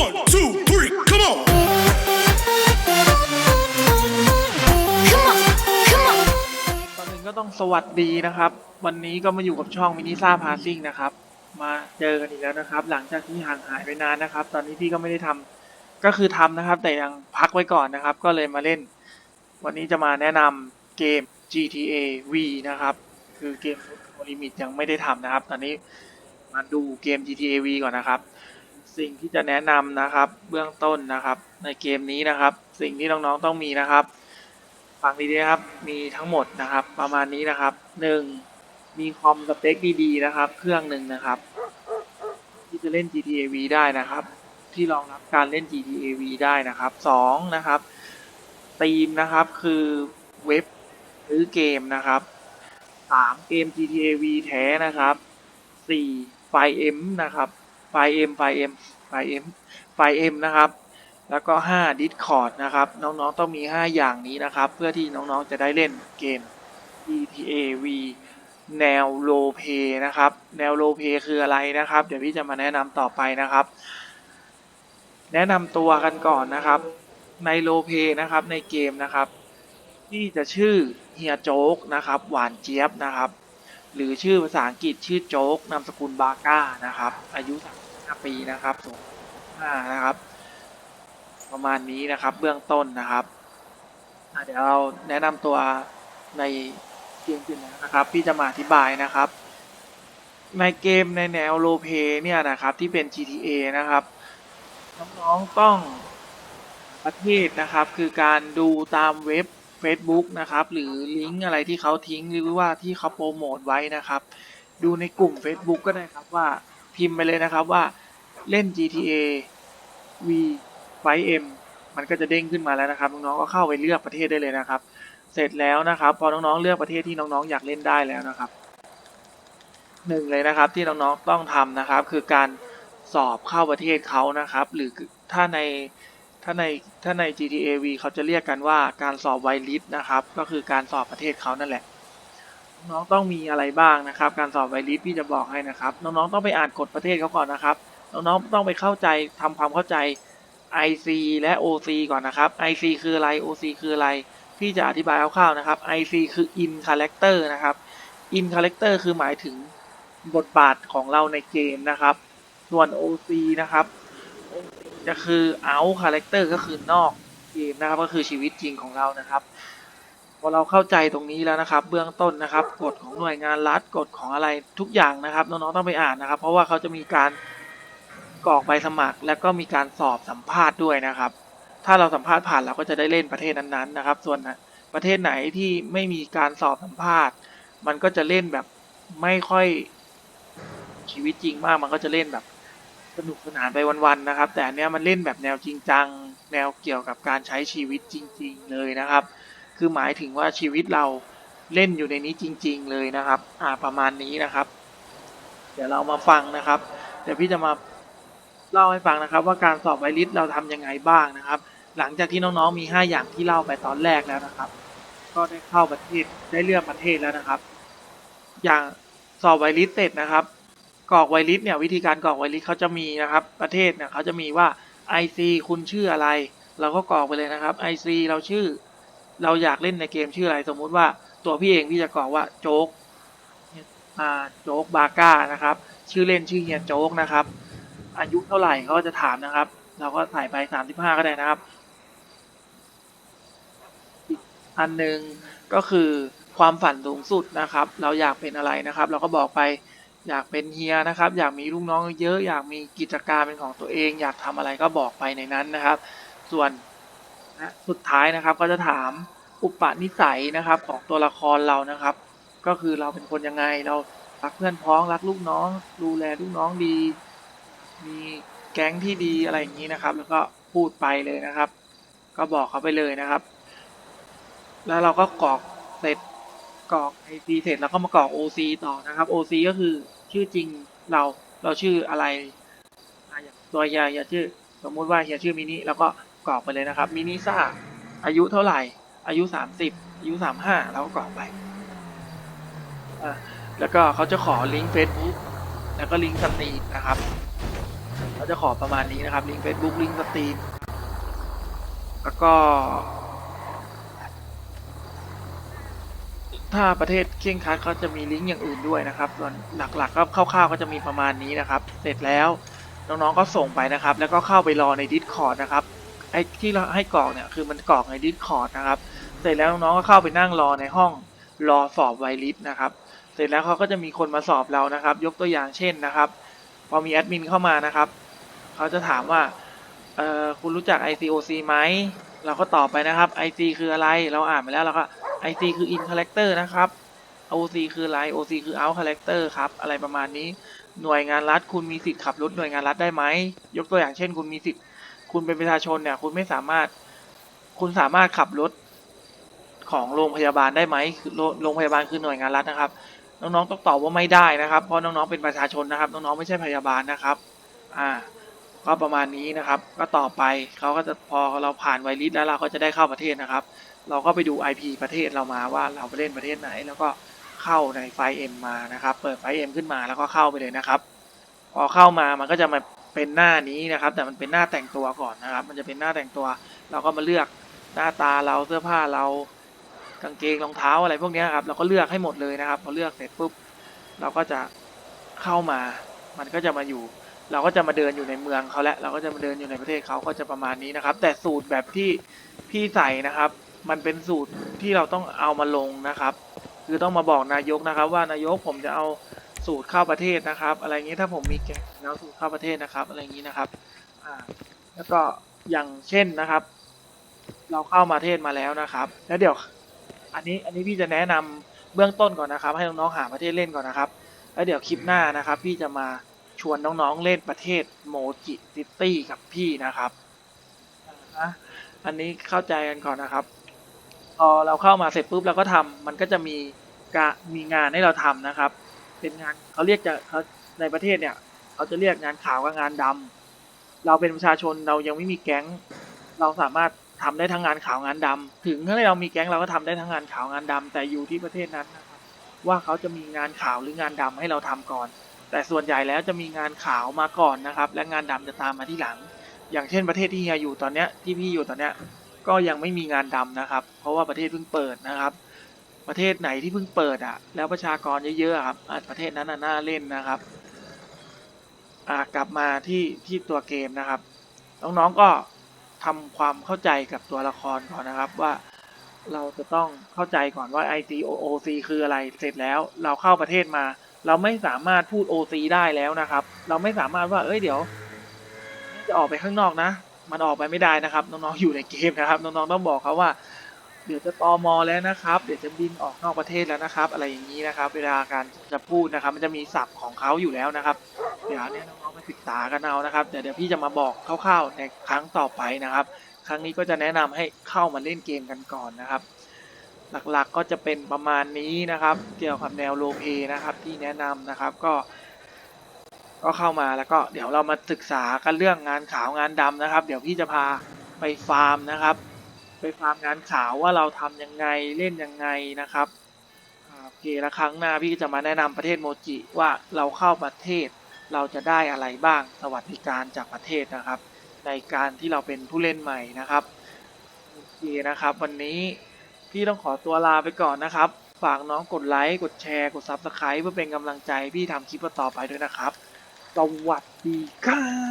One, two, three, come on. Come on, come on. ตอนหนึ่งก็ต้องสวัสดีนะครับ วันนี้ก็มาอยู่กับช่องมินิซ่าพาซิ่งนะครับ มาเจอกันอีกแล้วนะครับ หลังจากที่ห่างหายไปนานนะครับ ตอนนี้พี่ก็ไม่ได้ทำก็คือทำนะครับ แต่ยังพักไว้ก่อนนะครับ ก็เลยมาเล่น วันนี้จะมาแนะนำเกม GTA V นะครับ คือเกมโอลิมิตยังไม่ได้ทำนะครับ ตอนนี้มาดูเกม GTA V ก่อนนะครับ สิ่งที่จะแนะนำนะครับ เบื้องต้นนะครับ ในเกมนี้นะครับ สิ่งที่น้องๆต้องมีนะครับ ฟังดีๆนะครับ มีทั้งหมดนะครับ ประมาณนี้นะครับหนึ่งมีคอมสเปคดีๆนะครับ เครื่องหนึ่งนะครับ ที่จะเล่น GTA V ได้นะครับ ที่รองรับการเล่น GTA V ได้นะครับสองนะครับธีมนะครับคือเว็บหรือเกมนะครับสามเกม GTA V แท้นะครับสี่ไฟล์ M นะครับ ไฟล์ M ไฟล์ M ไฟล์ M ไฟล์ M นะครับ แล้วก็ 5 Discord นะครับ น้องๆ ต้องมี 5 อย่างนี้นะครับ เพื่อที่น้องๆ จะได้เล่นเกม GTA V แนวโลเพนะครับ แนวโลเพคืออะไรนะครับ เดี๋ยวพี่จะมาแนะนำต่อไปนะครับ แนะนำตัวกันก่อนนะครับ ในโลเพนะครับ ในเกมนะครับ ที่จะชื่อเฮียโจ๊กนะครับ หวานเจี๊ยบนะครับ หรือชื่อภาษาอังกฤษชื่อโจ๊กนามสกุลบาก้านะครับ อายุ35ปีนะครับสูง5นะครับ ประมาณนี้นะครับเบื้องต้นนะครับเดี๋ยวเราแนะนำตัวในเกมกันนะครับ พี่จะมาอธิบายนะครับ ในเกมในแนวโลเพเนี่ยนะครับที่เป็น GTA นะครับน้องๆต้องประเทศนะครับ คือการดูตามเว็บ Facebook นะครับ หรือลิงก์อะไรที่เขาทิ้งหรือว่าที่เขาโปรโมทไว้นะครับ ดูในกลุ่ม Facebook ก็ได้ครับว่าพิมพ์ไปเลยนะครับว่าเล่น GTA V ไฟเอ็มมันก็จะเด้งขึ้นมาแล้วนะครับน้องๆก็เข้าไปเลือกประเทศได้เลยนะครับ เสร็จแล้วนะครับพอน้องๆเลือกประเทศที่น้องๆอยากเล่นได้แล้วนะครับหนึ่งเลยนะครับที่น้องๆต้องทำนะครับ คือการสอบเข้าประเทศเขานะครับ หรือถ้าใน ถ้าในถ้าใน GTA V เขาจะเรียกกันว่าการสอบไวลิสนะครับ ก็คือการสอบประเทศเขานั่นแหละ น้องต้องมีอะไรบ้างนะครับ การสอบไวลิสพี่จะบอกให้นะครับ น้องๆต้องไปอ่านกฎประเทศเขาก่อนนะครับ น้องๆต้องไปเข้าใจทำความเข้าใจ IC และ OC ก่อนนะครับ IC คืออะไร OC คืออะไร พี่จะอธิบายคร่าวๆนะครับ IC คือ in character นะครับ in character คือหมายถึงบทบาทของเราในเกมนะครับ ส่วน OC นะครับ OC จะคือ out character ก็คือนอกเกมนะครับ ก็คือชีวิตจริงของเรานะครับพอเราเข้าใจตรงนี้แล้วนะครับ เบื้องต้นนะครับกฎของหน่วยงานรัฐกฎของอะไรทุกอย่างนะครับน้องๆต้องไปอ่านนะครับ เพราะว่าเขาจะมีการกรอกใบสมัคร แล้วก็มีการสอบสัมภาษณ์ด้วยนะครับ ถ้าเราสัมภาษณ์ผ่านเราก็จะได้เล่นประเทศนั้นๆนะครับ ส่วนประเทศไหนที่ไม่มีการสอบสัมภาษณ์ มันก็จะเล่นแบบไม่ค่อยชีวิตจริงมากมันก็จะเล่นแบบ สนุกสนานไปวันๆนะครับ แต่อันเนี้ยมันเล่นแบบแนวจริงจัง แนวเกี่ยวกับการใช้ชีวิตจริง ๆ เลยนะครับ คือหมายถึงว่าชีวิตเราเล่นอยู่ในนี้จริง ๆ เลยนะครับ อ่าประมาณนี้นะครับ เดี๋ยวเรามาฟังนะครับ เดี๋ยวพี่จะมาเล่าให้ฟังนะครับ ว่าการสอบไวริสเราทำยังไงบ้างนะครับ หลังจากที่น้องๆมี 5 อย่างที่เล่าไปตอนแรกแล้วนะครับ ก็ได้เข้าประเทศได้เลือกประเทศแล้วนะครับ อย่างสอบไวริสเสร็จนะครับ กรอกไวริสเนี่ยวิธีการกรอกไวริสเขาจะมีนะครับ ประเทศเนี่ยเขาจะมีว่า IC คุณชื่ออะไร เราก็กรอกไปเลยนะครับ IC เราชื่อ เราอยากเล่นในเกมชื่ออะไร สมมุติว่าตัวพี่เองพี่จะกรอกว่าโจ๊กอ่าโจ๊กบาก้านะครับ ชื่อเล่นชื่อเฮียโจ๊กนะครับ อายุเท่าไหร่เขาก็จะถามนะครับ เราก็ใส่ไปสามสิบห้าก็ได้นะครับอีกอันหนึ่งก็คือความฝันสูงสุดนะครับ เราอยากเป็นอะไรนะครับ เราก็บอกไป อยากเป็นเฮียนะครับ อยากมีลูกน้องเยอะ อยากมีกิจการเป็นของตัวเอง อยากทำอะไรก็บอกไปในนั้นนะครับ ส่วนสุดท้ายนะครับก็จะถามอุปนิสัยนะครับของตัวละครเรานะครับ ก็คือเราเป็นคนยังไงเรารักเพื่อนพ้องรักลูกน้อง ดูแลลูกน้องดี มีแก๊งที่ดีอะไรอย่างนี้นะครับ แล้วก็พูดไปเลยนะครับ ก็บอกเขาไปเลยนะครับ แล้วเราก็กรอกเสร็จ กรอก IP เสร็จแล้วก็มากรอก OC ต่อนะครับ OC ก็คือชื่อจริงเราเราชื่ออะไรอย่างตัวเฮียเฮียชื่อ สมมุติว่าเฮียชื่อมินิแล้วก็กรอกไปเลยนะครับมินิซ่าอายุเท่าไหร่ อายุ 30 อายุ 35 แล้วก็กรอกไปอะแล้วก็เขาจะขอลิงก์ Facebook แล้วก็ลิงก์สตรีมนะครับเขาจะขอประมาณนี้นะครับลิงก์ Facebook ลิงก์สตรีมแล้วก็ ถ้าประเทศเคร่งครัดเขาจะมีลิงก์อย่างอื่นด้วยนะครับส่วนหลักๆ ก็คร่าวๆก็จะมีประมาณนี้นะครับ เสร็จแล้วน้องๆก็ส่งไปนะครับ แล้วก็เข้าไปรอใน Discord นะครับไอ้ที่เราให้กรอกเนี่ยคือมันกรอกใน Discord นะครับ เสร็จแล้วน้องๆก็เข้าไปนั่งรอในห้องรอสอบไวลิสนะครับ เสร็จแล้วเขาก็จะมีคนมาสอบเรานะครับ ยกตัวอย่างเช่นนะครับ พอมีแอดมินเข้ามานะครับเขาจะถามว่าเออคุณรู้จัก ICOC ไหมเราก็ตอบไปนะครับ IC คืออะไรเราอ่านไปแล้วเราก็ IC คือ in character นะครับ OC คืออะไร OC คือ out character ครับ อะไรประมาณนี้ หน่วยงานรัฐคุณมีสิทธิ์ขับรถหน่วยงานรัฐได้ไหม ยกตัวอย่างเช่น คุณมีสิทธิ์ คุณเป็นประชาชนเนี่ย คุณไม่สามารถ คุณสามารถขับรถของโรงพยาบาลได้ไหมคือโรงพยาบาลคือหน่วยงานรัฐนะครับ น้องๆต้องตอบว่าไม่ได้นะครับ เพราะน้องๆเป็นประชาชนนะครับ น้องๆไม่ใช่พยาบาลนะครับ อ่า ก็ประมาณนี้นะครับ ก็ต่อไปเขาก็จะพอเราผ่านไวริสแล้วเราก็จะได้เข้าประเทศนะครับ เราก็ไปดู IP ประเทศเรามาว่าเราไปเล่นประเทศไหน แล้วก็เข้าในไฟล์ M มานะครับ เปิดไฟล์ M ขึ้นมาแล้วก็เข้าไปเลยนะครับ พอเข้ามามันก็จะมาเป็นหน้านี้นะครับ แต่มันเป็นหน้าแต่งตัวก่อนนะครับ มันจะเป็นหน้าแต่งตัว เราก็มาเลือกหน้าตาเราเสื้อผ้าเรากางเกงรองเท้าอะไรพวกนี้ครับเราก็เลือกให้หมดเลยนะครับพอเลือกเสร็จปุ๊บเราก็จะเข้ามา มันก็จะมาอยู่ เราก็จะมาเดินอยู่ในเมืองเขาแล้วเราก็จะมาเดินอยู่ในประเทศเขาก็จะประมาณนี้นะครับ แต่สูตรแบบที่พี่ใส่นะครับ มันเป็นสูตรที่เราต้องเอามาลงนะครับ คือต้องมาบอกนายกนะครับ ว่านายกผมจะเอาสูตรเข้าประเทศนะครับ อะไรอย่างนี้ถ้าผมมีแกงแล้วสูตรเข้าประเทศนะครับ อะไรอย่างนี้นะครับอ่าแล้วก็อย่างเช่นนะครับ เราเข้ามาเทศมาแล้วนะครับ แล้วเดี๋ยว อันนี้อันนี้พี่จะแนะนำเบื้องต้นก่อนนะครับ ให้น้องๆหาประเทศเล่นก่อนนะครับ แล้วเดี๋ยวคลิปหน้านะครับ พี่จะมา ชวนน้องๆเล่นประเทศโมจิซิตี้กับพี่นะครับอันนี้เข้าใจกันก่อนนะครับ พอเราเข้ามาเสร็จปุ๊บเราก็ทำมันก็จะมีกะมีงานให้เราทำนะครับ เป็นงานเขาเรียกจะเขาในประเทศเนี่ยเขาจะเรียกงานขาวกับงานดำเราเป็นประชาชนเรายังไม่มีแก๊ง เราสามารถทำได้ทั้งงานขาวงานดำถึงถ้าเรามีแก๊งเราก็ทำได้ทั้งงานขาวงานดำแต่อยู่ที่ประเทศนั้นนะครับว่าเขาจะมีงานขาวหรืองานดำให้เราทำก่อน แต่ส่วนใหญ่แล้วจะมีงานขาวมาก่อนนะครับ และงานดำจะตามมาที่หลัง อย่างเช่นประเทศที่เฮียอยู่ตอนเนี้ยที่พี่อยู่ตอนเนี้ยก็ยังไม่มีงานดำนะครับ เพราะว่าประเทศเพิ่งเปิดนะครับ ประเทศไหนที่เพิ่งเปิดอะ แล้วประชากรเยอะๆครับประเทศนั้นน่าเล่นนะครับอ่ากลับมาที่ที่ตัวเกมนะครับ น้องๆก็ทำความเข้าใจกับตัวละครก่อนนะครับว่าเราจะต้องเข้าใจก่อนว่า ICOC คืออะไรเสร็จแล้วเราเข้าประเทศมา เราไม่สามารถพูด OC ได้แล้วนะครับ เราไม่สามารถว่าเอ้ยเดี๋ยว จะออกไปข้างนอกนะ มันออกไปไม่ได้นะครับ น้องๆอยู่ในเกมนะครับ น้องๆต้องบอกเขาว่า เดี๋ยวจะตอมอแล้วนะครับ เดี๋ยวจะบินออกนอกประเทศแล้วนะครับ อะไรอย่างนี้นะครับ เวลาการจะพูดนะครับ มันจะมีศัพท์ของเขาอยู่แล้วนะครับ เดี๋ยวเนี่ยน้องๆไปศึกษากันเอานะครับเดี๋ยวเดี๋ยวพี่จะมาบอกคร่าวๆในครั้งต่อไปนะครับ ครั้งนี้ก็จะแนะนำให้เข้ามาเล่นเกมกันก่อนนะครับ หลักๆก็จะเป็นประมาณนี้นะครับ เกี่ยวกับแนวโลเพนะครับที่แนะนำนะครับก็ ก็เข้ามาแล้วก็เดี๋ยวเรามาศึกษากันเรื่องงานขาวงานดำนะครับ เดี๋ยวพี่จะพาไปฟาร์มนะครับ ไปฟาร์มงานขาวว่าเราทำยังไงเล่นยังไงนะครับโอเคแล้วครั้งหน้าพี่จะมาแนะนำประเทศโมจิว่าเราเข้าประเทศเราจะได้อะไรบ้าง สวัสดิการจากประเทศนะครับ ในการที่เราเป็นผู้เล่นใหม่นะครับโอเคนะครับ วันนี้ พี่ต้องขอตัวลาไปก่อนนะครับ ฝากน้องกดไลค์ กดแชร์ กด Subscribe เพื่อเป็นกำลังใจพี่ทำคลิปต่อไปด้วยนะครับ สวัสดีครับ